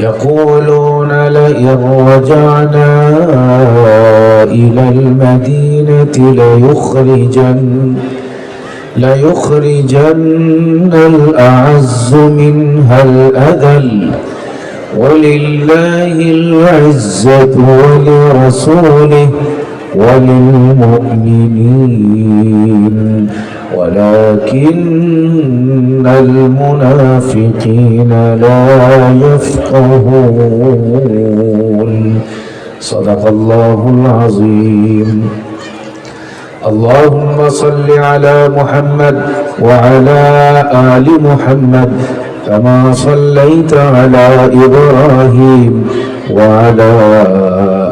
يقولون لئن رجعنا إلى المدينة ليخرجن ليخرجن الأعز منها الأذل. ولله العزة ولرسوله. وللمؤمنين. ولكن المنافقين لا يفقهون. صدق الله العظيم. اللهم صل على محمد وعلى آل محمد كما صليت على إبراهيم وعلى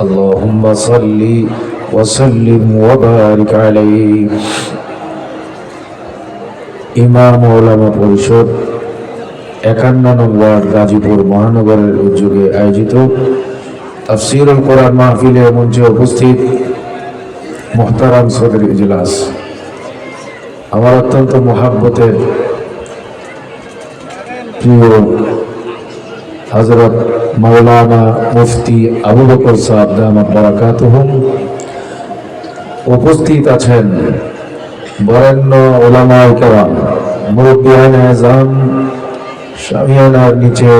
اللهم صل وسلم وبارك عليه ইমাম ওলামা পরিষদ একান্ন নম্বর গাজীপুর মহানগরের উদ্যোগে আয়োজিত তাফসিরুল কোরআন মাহফিলে মঞ্চে উপস্থিত মোহতারাম সদর ইজলাস আমার অত্যন্ত মহাব্বতের প্রিয় হজরত মৌলানা মুফতি আবু বকর সাহেব উপস্থিত আছেন বরেণ্য ওলামায় কেরাম, মুরব্বিয়ান নিচে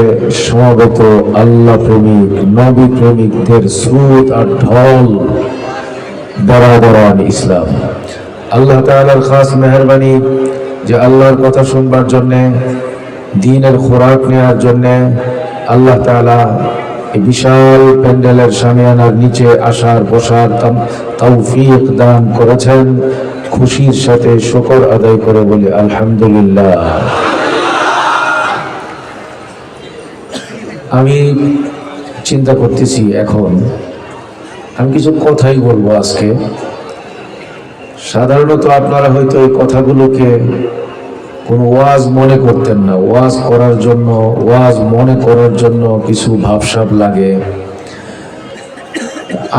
সমাগত আল্লাহ প্রেমিক, নবী প্রেমিকদের স্রোত আর ঢল বরাবরান ইসলাম। আল্লাহ তাআলার খাস মেহরবানি যে আল্লাহর কথা শুনবার জন্যে, দিনের খোরাক নেওয়ার জন্যে আল্লাহ তাআলা এই বিশাল প্যান্ডেলের সামিয়ানার নিচে আসার, বসার তৌফিক দান করেছেন। খুশির সাথে শকর আদায় করে বলে, আলহামদুলিল্লাহ। আমি চিন্তা করতেছি এখন, আমি কিছু কথাই বলব আজকে। সাধারণত আপনারা হয়তো এই কথাগুলোকে কোনো ওয়াজ মনে করতেন না। ওয়াজ করার জন্য, ওয়াজ মনে করার জন্য কিছু ভাবসাব লাগে।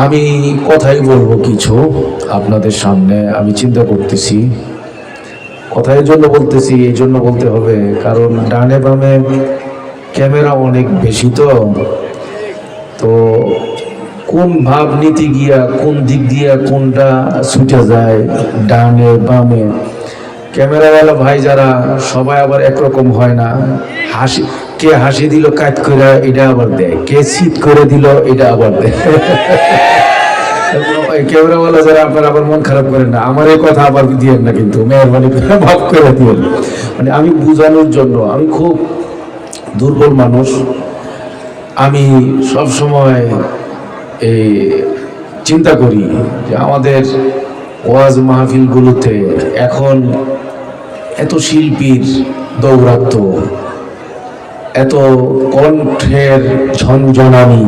আমি কথাই বলব কিছু আপনাদের সামনে, আমি চিন্তা করতেছি। কথার জন্য বলতেছি, এই জন্য বলতে হবে, কারণ ডানে বামে ক্যামেরা অনেক বেশি তো। তো কোন ভাব নীতি গিয়া, কোন দিক দিয়া কোনটা ছুটে যায়, ডানে বামে ক্যামেরাওয়ালা ভাই যারা, সবাই আবার একরকম হয় না। হাসি, কে হাসি দিল কাজ করে এটা আবার দেয়। কে শীত করে দিল, এটা আবার দেয়। ক্যামেরাওয়ালা যারা, আপনার আবার মন খারাপ করেন না। আমার এই কথা আবার দিয়েন না কিন্তু, মেহরবানি করে ভাব করে দিয়েন। মানে আমি বোঝানোর জন্য, আমি খুব দুর্বল মানুষ। আমি সব সময় এই চিন্তা করি যে আমাদের ওয়াজ মাহফিলগুলোতে এখন এত শিল্পীর দৌরাত্ম, এত কণ্ঠের ঝনঝনানি,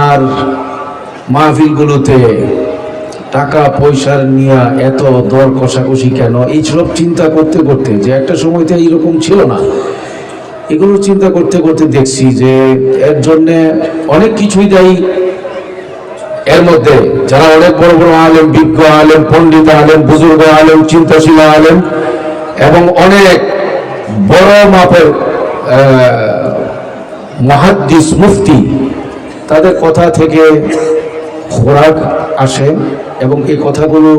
আর মাহফিলগুলোতে টাকা পয়সার নিয়ে এত দর কষাকষি কেন? এইসব চিন্তা করতে করতে, যে একটা সময়তে এইরকম ছিল না। এগুলো চিন্তা করতে করতে দেখছি যে এর জন্যে অনেক কিছুই দায়ী। এর মধ্যে যারা অনেক বড় বড় আলেম, বিজ্ঞ আলেম, পণ্ডিত আলেম, বুজুর্গ আলেম, চিন্তাশীল আলেম এবং অনেক বড় মাপের মহাদ্দিস মুফতি, তাদের কথা থেকে খোরাক আসে এবং এই কথাগুলো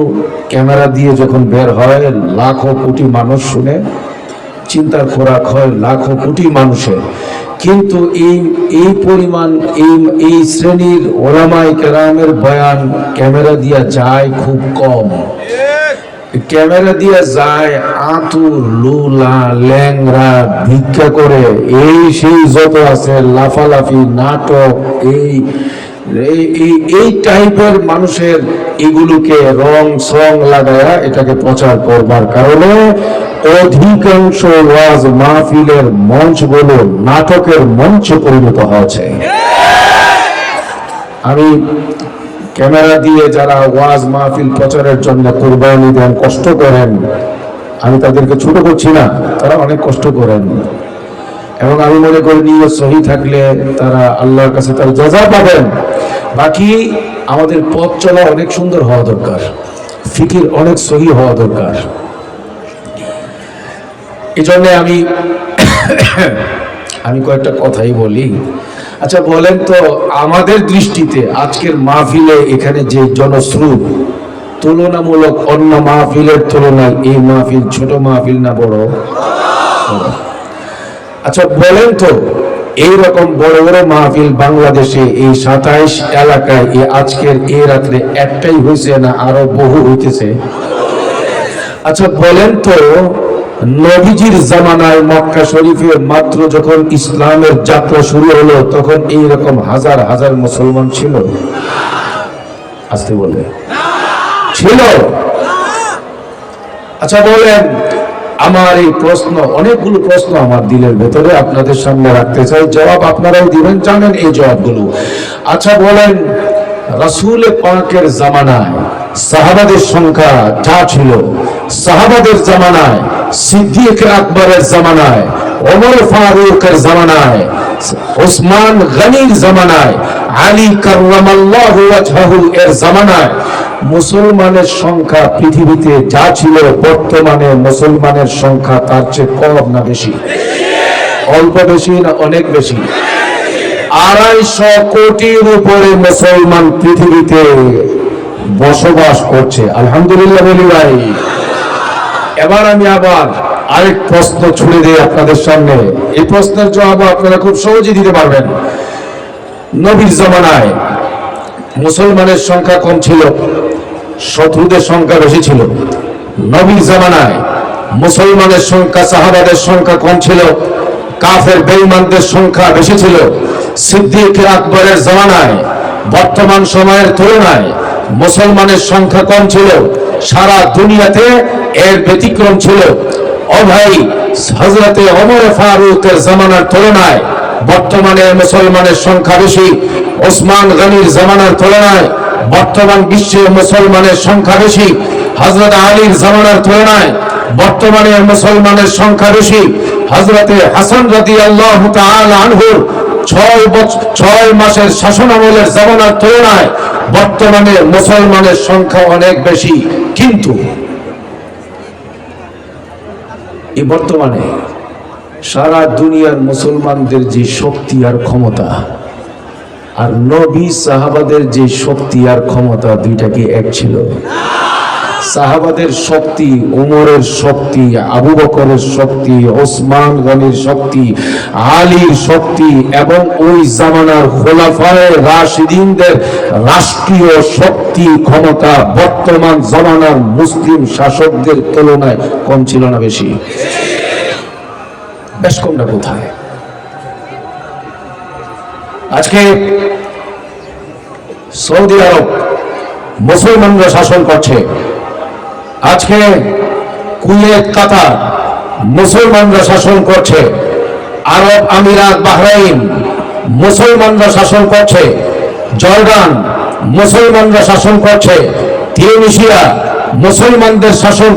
ক্যামেরা দিয়ে যখন বের হয়, লাখো কোটি মানুষ শুনে, চিন্তার খোরাক হয় লাখো কোটি মানুষের। কিন্তু এই এই পরিমাণ, এই এই শ্রেণির ওলামাই কেরামের বয়ান ক্যামেরা দিয়া যায় খুব কম। ক্যামেরা দিয়ে যায় আতুর লুলা ল্যাংরা ভিক্ষা করে। এই সেই যত আছে, লাফালাফি, নাটক, এই, এই- টাইপের মানুষের এগুলোকে রং সং লাগায়া এটাকে প্রচার করবার কারণে অধিকাংশ ওয়াজ মাহফিলের মঞ্চ মঞ্চগুলো নাটকের মঞ্চে পরিণত হয়েছে। আমি ক্যামেরা দিয়ে যারা ওয়াজ মাহফিল প্রচারের জন্য কোরবানি দেন, কষ্ট করেন, আমি তাদেরকে ছোট করছি না, তারা অনেক কষ্ট করেন। এবং আমি মনে করি নিয়ত সহি থাকলে তারা আল্লাহর কাছে তার যাজা পাবেন। বাকি আমাদের পথ চলা অনেক সুন্দর হওয়া দরকার, ফিকির অনেক সহি হওয়া দরকার। এই জন্যে আমি আমি কয়েকটা কথাই বলি। আচ্ছা বলেন তো, আমাদের দৃষ্টিতে আজকের মাহফিলে এখানে যে জনস্রোত তুলনামূলক অন্য মাহফিলের তুলনায় এই মাহফিল ছোট মাহফিল না বড়। আচ্ছা বলেন তো, এইরকম বড় বড় মাহফিল বাংলাদেশে এই সাতাইশ এলাকায় এই আজকের এই রাত্রে একটাই হয়েছে না আরও বহু হইতেছে আচ্ছা বলেন তো নবীজির জামানায় মক্কা শরীফে মাত্র যখন ইসলামের যাত্রা শুরু হলো, তখন এই রকম হাজার হাজার মুসলমান ছিল। আসতে বলে ছিল। আচ্ছা বলেন, আমার এই প্রশ্ন, অনেকগুলো প্রশ্ন আমার দিলের ভেতরে আপনাদের সামনে রাখতে চাই। জবাব আপনারাই দিবেন, জানেন এই জবাবগুলো। আচ্ছা বলেন, রাসূল পাকের জামানায় সাহাবাদের সংখ্যা যা ছিল, সাহাবাদের জামানায় সিদ্দিক আকবরের জামানায়, ওমর ফারুকের জামানায়, ওসমান গনির জামানায়, আলী কার্রামাল্লাহু ওয়াজহাহু এর জামানায়। মুসলমানের সংখ্যা পৃথিবীতে যা ছিল বর্তমানে মুসলমানের সংখ্যা তার চেয়ে কম না বেশি? অল্প বেশি না অনেক বেশি? আড়াইশো কোটির উপরে মুসলমান পৃথিবীতে বসবাস করছে। আলহামদুলিল্লাহ বলি ভাই। এবার আমি আবার আরেক প্রশ্ন ছুড়ে দিই আপনাদের সামনে। এই প্রশ্নের জবাব আপনারা খুব সহজে দিতে পারবেন। নবীর জমানায় মুসলমানের সংখ্যা কম ছিল, শত্রুদের সংখ্যা বেশি ছিল। নবীর জমানায় মুসলমানের সংখ্যা, সাহাবাদের সংখ্যা কম ছিল, কাফের বেঈমানদের সংখ্যা বেশি ছিল। সিদ্দিক আকবরের জমানায় বর্তমান সময়ের তুলনায় মুসলমানের সংখ্যা কম ছিল। সারা দুনিয়াতে এর ব্যতিক্রম ছিল ও ভাই হজরতে অমর ফারুকের জামানার তুলনায়। বর্তমানে মুসলমানের সংখ্যা বেশি, ওসমান গনির জামানার তুলনায়। বর্তমান বিশ্বে মুসলমানের সংখ্যা বেশি হজরত আলীর জামানার তুলনায়। বর্তমানে মুসলমানের সংখ্যা বেশি হজরতে হাসান রাদি আল্লাহ আনহুর ছয় বছর ছয় মাসের শাসন আমলের জামানার তুলনায় বর্তমানে মুসলমানের সংখ্যা অনেক বেশি। কিন্তু এই বর্তমানে সারা দুনিয়ার মুসলমানদের যে শক্তি আর ক্ষমতা, আর নবী সাহাবাদের যে শক্তি আর ক্ষমতা দুইটাকে এক ছিল। সাহাবাদের শক্তি, উমরের শক্তি, আবু বকরের শক্তি, ওসমান গনির শক্তি, আলীর শক্তি এবং ওই জামানার খোলাফায় রাশিদিনদের রাষ্ট্রীয় শক্তি ক্ষমতা বর্তমান জামানার মুসলিম শাসকদের তুলনায় কম ছিল না বেশি। বেশ কমটা কোথায়? আজকে সৌদি আরব মুসলমানরা শাসন করছে। আজকে কুয়েত, কাতার মুসলমানরা শাসন করছে। আরব আমিরাত, বাহরাইন মুসলমানরা শাসন করছে। জর্ডান মুসলমানরা শাসন করছে। তিউনিশিয়া মুসলমানদের শাসন